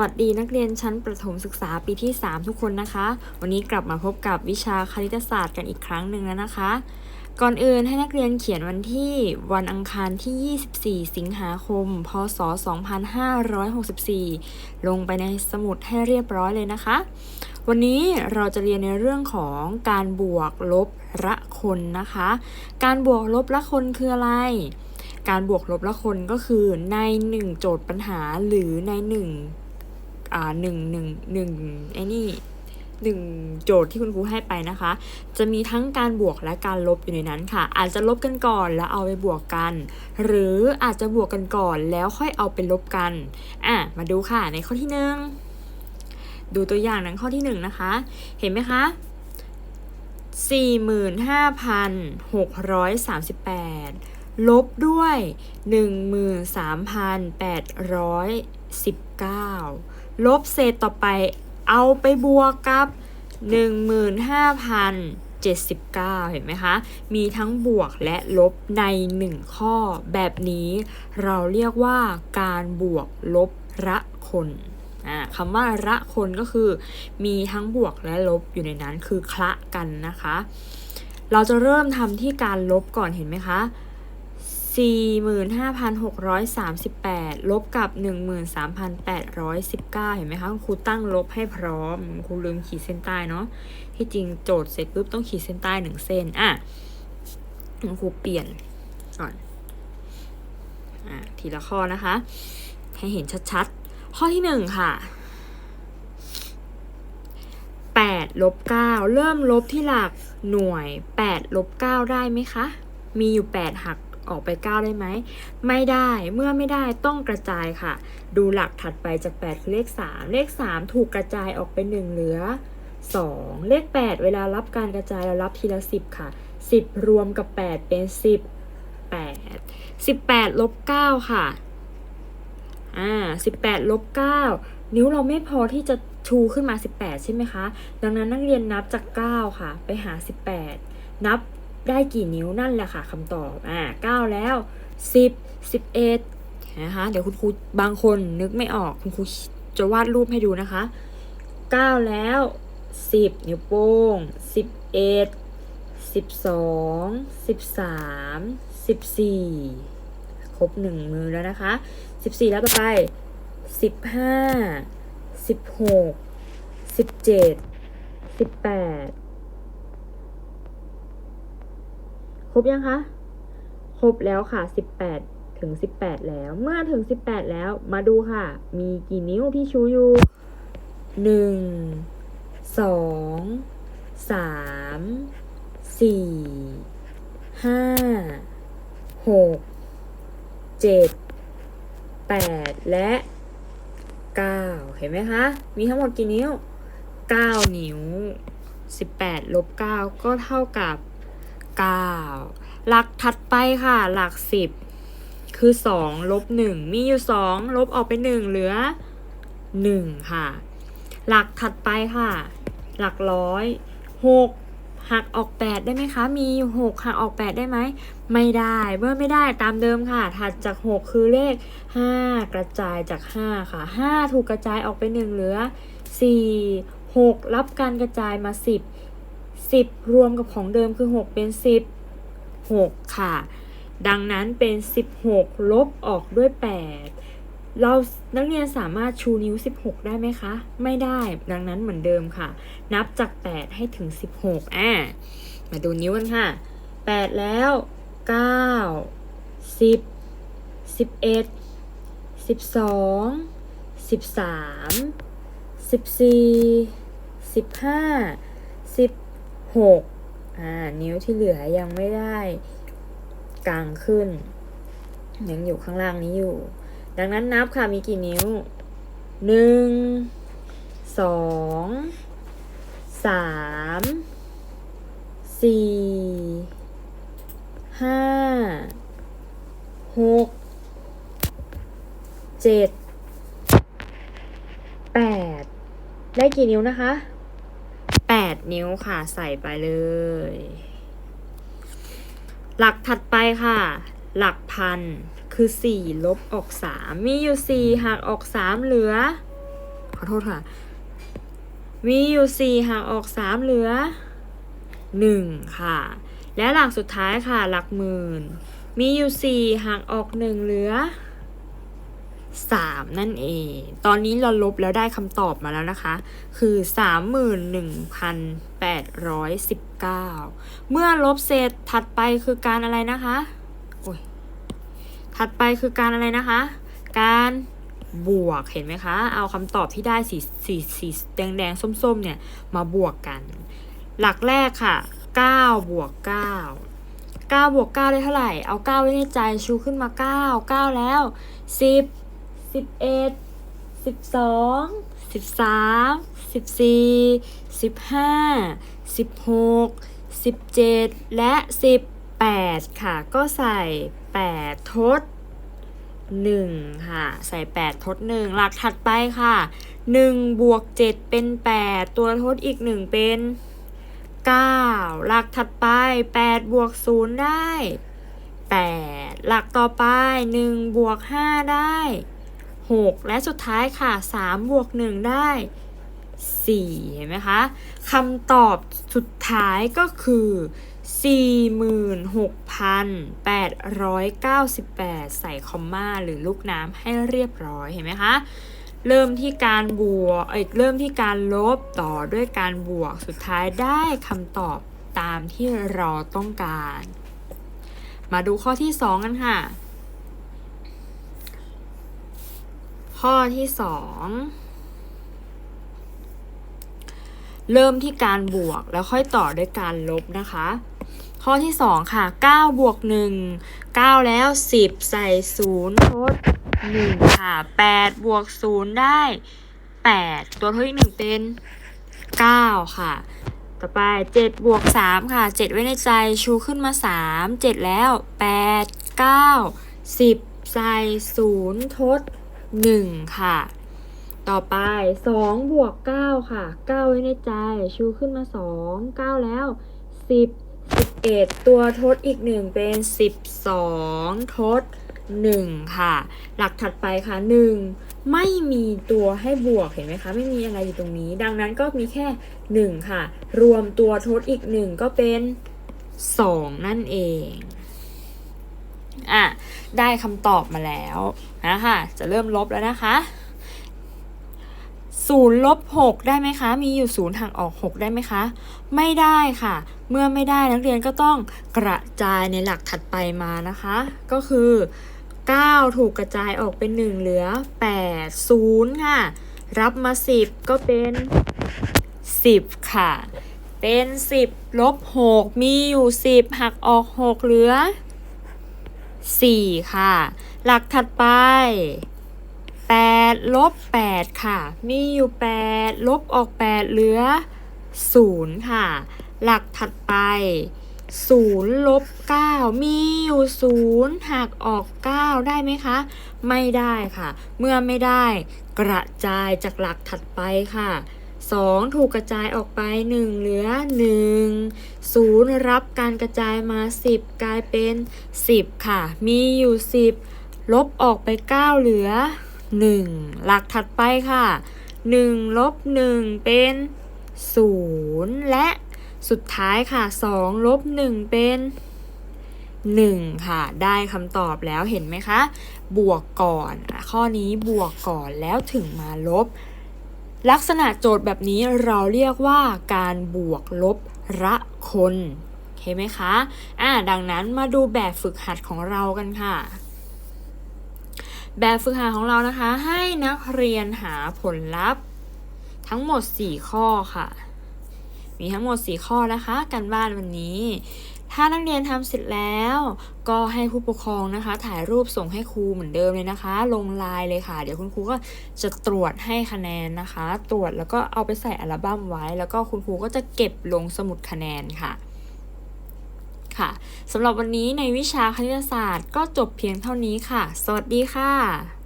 วัสดีนักเรียนชั้นประถมศึกษาปีที่ 3 ทุกคนนะคะ วันนี้กลับมาพบกับวิชาคณิตศาสตร์กันอีกครั้งหนึ่งแล้วนะคะ ก่อนอื่นให้นักเรียนเขียนวันที่วันอังคารที่ 24 สิงหาคม พศ 2564 ลงไปในสมุดให้เรียบร้อยเลยนะคะ วันนี้เราจะเรียนในเรื่องของการบวกลบละคนนะคะ การบวกลบละคนคืออะไรการบวกลบละคนก็คือใน 1 โจทย์ปัญหาหรือใน 1 อ่าหนึ่งหนึ่งหนึ่งไอ้นี่หนึ่งโจทย์ที่คุณครูให้ไปนะคะ จะมีทั้งการบวกและการลบอยู่ในนั้นค่ะ อาจจะลบกันก่อนแล้วเอาไปบวกกัน หรืออาจจะบวกกันก่อนแล้วค่อยเอาไปลบกันอะมาดูค่ะในข้อที่หนึ่งดูตัวอย่างนั้นข้อที่หนึ่งนะคะ เห็นไหมคะ45,638 ลบด้วย 13,819 ลบเศษต่อไป เอาไปบวกกับ 15,079 เห็นไหมคะ มีทั้งบวกและลบใน 1 ข้อ แบบนี้เราเรียกว่าการบวกลบละคนคำว่าละคนก็คือ มีทั้งบวกและลบอยู่ในนั้นคือคละกันนะคะ เราจะเริ่มทำที่การลบก่อนเห็นไหมคะ 45,638 ลบกับ 13,819 เห็นไหมคะครูตั้งลบให้พร้อมครูลืมขีดเส้นใต้เนาะที่จริงโจทย์เสร็จปุ๊บต้องขีดเส้นใต้หนึ่งเส้นอะคุณครูเปลี่ยนก่อนอะทีละข้อนะคะ ให้เห็นชัดๆ ข้อที่หนึ่งค่ะ8ลบ9เริ่มลบที่หลักหน่วย8ลบ9ได้ไหมคะ มีอยู่ 8 หัก ออกไป 9 ได้ไหม ไม่ได้ เมื่อไม่ได้ต้องกระจายค่ะ ดูหลักถัดไปจาก 8 คือเลข 3 เลข 3 ถูกกระจายออกไป 1 เหลือ 2 เลข 8 เวลารับการกระจายเรารับทีละ 10 ค่ะ 10 รวมกับ 8 เป็น18 18ลบ9ค่ะ อ่า18ลบ9นิ้วเราไม่พอที่จะชูขึ้นมา 18 ใช่ไหมคะ ดังนั้นนักเรียนนับจาก 9 ค่ะ ไปหา 18 นับ ได้กี่นิ้วนั่นแหละค่ะคำตอบอ่า9แล้ว10 11นะคะเดี๋ยวคุณครูบางคนนึกไม่ออกคุณครูจะวาดรูปให้ดูนะคะ9แล้ว10นิ้วโป้ง11 12 13 14ครบหนึ่งมือแล้วนะคะ14แล้วต่อไป15 16 17 18ค รบยังคะ ครบแล้วค่ะ 18 ถึง 18 แล้ว เมื่อถึง 18 แล้ว มาดูค่ะ มีกี่นิ้วที่ชูอยู่1 2 3 4 5 6 7 8และ9เห็นไหมคะ มีทั้งหมดกี่นิ้ว9นิ้ว18ลบ9ก็เท่ากับ 9หลักถัดไปค่ะ หลัก10คือ2ลบ1มีอยู่2ลบออกไป1เหลือ1ค่ะ หลักถัดไปค่ะ หลักร้อย6หักออก8ได้ไหมคะ มีอยู่6หักออก8ได้ไหม ไม่ได้เมื่อไม่ได้ตามเดิมค่ะ ถัดจาก6คือเลข5กระจายจาก5ค่ะ5ถูกกระจายออกไป1เหลือ4 6รับการกระจายมา10 10 รวมกับของเดิมคือ 6 เป็น 10 6 ค่ะ ดังนั้นเป็น 16 ลบออกด้วย 8 เรานักเรียนสามารถชูนิ้ว 16 ได้ไหมคะ ไม่ได้ดังนั้นเหมือนเดิมค่ะ นับจาก 8 ให้ถึง 16อ่ามาดูนิ้วกันค่ะ 8 แล้ว 9 10 11 12 13 14 15 16อ่า นิ้วที่เหลือยังไม่ได้กลางขึ้น ยังอยู่ข้างล่างนี้อยู่ ดังนั้นนับค่ะมีกี่นิ้วหนึ่งสองสามสี่ห้าหกเจ็ดแปดได้กี่นิ้วนะคะ แปดนิ้วค่ะใส่ไปเลย หลักถัดไปค่ะ หลักพันคือ 4 ลบออก 3 มีอยู่ 4หักออก 3 เหลือ ขอโทษค่ะ มีอยู่สี่ห่างออกสามเหลือหนึ่งค่ะ และหลักสุดท้ายค่ะ หลักหมื่น มีอยู่สี่ห่างออกหนึ่งเหลือ สามนั่นเอง ตอนนี้เราลบแล้วได้คำตอบมาแล้วนะคะ คือสามหมื่นหนึ่งพันแปดร้อยสิบเก้าเมื่อลบเศษถัดไปคือการอะไรนะคะโอ้ยถัดไปคือการอะไรนะคะ การบวกเห็นไหมคะ เอาคำตอบที่ได้สีสีสีแดงแดงส้มส้มๆเนี่ยมาบวกกัน หลักแรกค่ะ 9 บวก 9 9บวก9ได้เท่าไหร่ เอา 9 ไว้ในใจชูขึ้นมา 9 9 แล้ว 10 สิบเอ็ดสิบสองสิบสามสิบสี่สิบห้าสิบหกสิบเจ็ดและสิบแปดค่ะ ก็ใส่แปดทดหนึ่งค่ะ ใส่แปดทดหนึ่งหลักถัดไปค่ะหนึ่งบวกเจ็ดเป็นแปดตัวทดอีกหนึ่งเป็นเก้าหลักถัดไปแปดบวกศูนย์ได้แปดหลักต่อไปหนึ่งบวกห้าได้ 6 และสุดท้ายค่ะ3บวก1 ได้ 4 เห็นไหมคะคำตอบสุดท้ายก็คือ 46,898 ใส่คอมมาหรือลูกน้ำให้เรียบร้อยเห็นไหมคะเริ่มที่การบวก เอ้ย เริ่มที่การลบต่อด้วยการบวก สุดท้ายได้คำตอบตามที่เราต้องการ มาดูข้อที่ 2 กันค่ะ ข้อที่2เริ่มที่การบวกแล้วค่อยต่อด้วยการลบนะคะ ข้อที่2ค่ะ9บวก1 9 แล้ว 10 ใส่0ทด1ค่ะ8บวก0ได้ 8 ตัวทดอีก1เป็น 9 ค่ะ ต่อไป7บวก3ค่ะ 7 ไว้ในใจชูขึ้นมา 3 7 แล้ว 8 9 10 ใส่0ทด 1 ค่ะ ต่อไป2บวก9ค่ะ9ไว้ในใจชูขึ้นมา 2 9 แล้ว 10 11 ตัวทดอีก 1 เป็น 12 ทด 1 ค่ะ หลักถัดไปค่ะ 1 ไม่มีตัวให้บวกเห็นไหมคะ ไม่มีอะไรอยู่ตรงนี้ ดังนั้นก็มีแค่ 1 ค่ะ รวมตัวทดอีก 1 ก็เป็น 2 นั่นเอง อะได้คำตอบมาแล้วนะคะจะเริ่มลบแล้วนะคะศูนย์ลบหกได้ไหมคะ มีอยู่ศูนย์ห่างออกหกได้ไหมคะ ไม่ได้ค่ะ เมื่อไม่ได้นักเรียนก็ต้องกระจายในหลักถัดไปมานะคะ ก็คือ 9 ถูกกระจายออกเป็น 1 เหลือ 8 0 ค่ะ รับมา 10 ก็เป็น 10 ค่ะ เป็น 10ลบ6มีอยู่ 10 หักออก 6 เหลือ 4 ค่ะ หลักถัดไป 8 ลบ 8 ค่ะ มีอยู่ 8 ลบออก 8 เหลือ 0 ค่ะ หลักถัดไป 0 ลบ 9 มีอยู่ 0 หักออก 9 ได้ไหมคะ ไม่ได้ค่ะ เมื่อไม่ได้กระจายจากหลักถัดไปค่ะ 2 ถูกกระจายออกไป 1 เหลือ 1 0 รับการกระจายมา 10 กลายเป็น 10 ค่ะ มีอยู่ 10 ลบออกไป 9 เหลือ 1 หลักถัดไปค่ะ 1 ลบ 1 เป็น 0 และสุดท้ายค่ะ 2 ลบ 1 เป็น 1 ค่ะ ได้คำตอบแล้วเห็นไหมคะ บวกก่อน ข้อนี้บวกก่อนแล้วถึงมาลบ ลักษณะโจทย์แบบนี้เราเรียกว่าการบวกลบระคนเห็นไหมคะอ่าดังนั้นมาดูแบบฝึกหัดของเรากันค่ะ แบบฝึกหัดของเรานะคะ ให้นักเรียนหาผลลัพธ์ ทั้งหมด 4 ข้อค่ะ มีทั้งหมด 4 ข้อนะคะ กันบ้านวันนี้ ถ้านักเรียนทำเสร็จแล้ว ก็ให้ผู้ปกครองนะคะ ถ่ายรูปส่งให้ครูเหมือนเดิมเลยนะคะ ลงไลน์เลยค่ะ เดี๋ยวคุณครูก็จะตรวจให้คะแนนนะคะ ตรวจแล้วก็เอาไปใส่อัลบั้มไว้ แล้วก็คุณครูก็จะเก็บลงสมุดคะแนนค่ะค่ะสำหรับวันนี้ในวิชาคณิตศาสตร์ก็จบเพียงเท่านี้ค่ะ สวัสดีค่ะ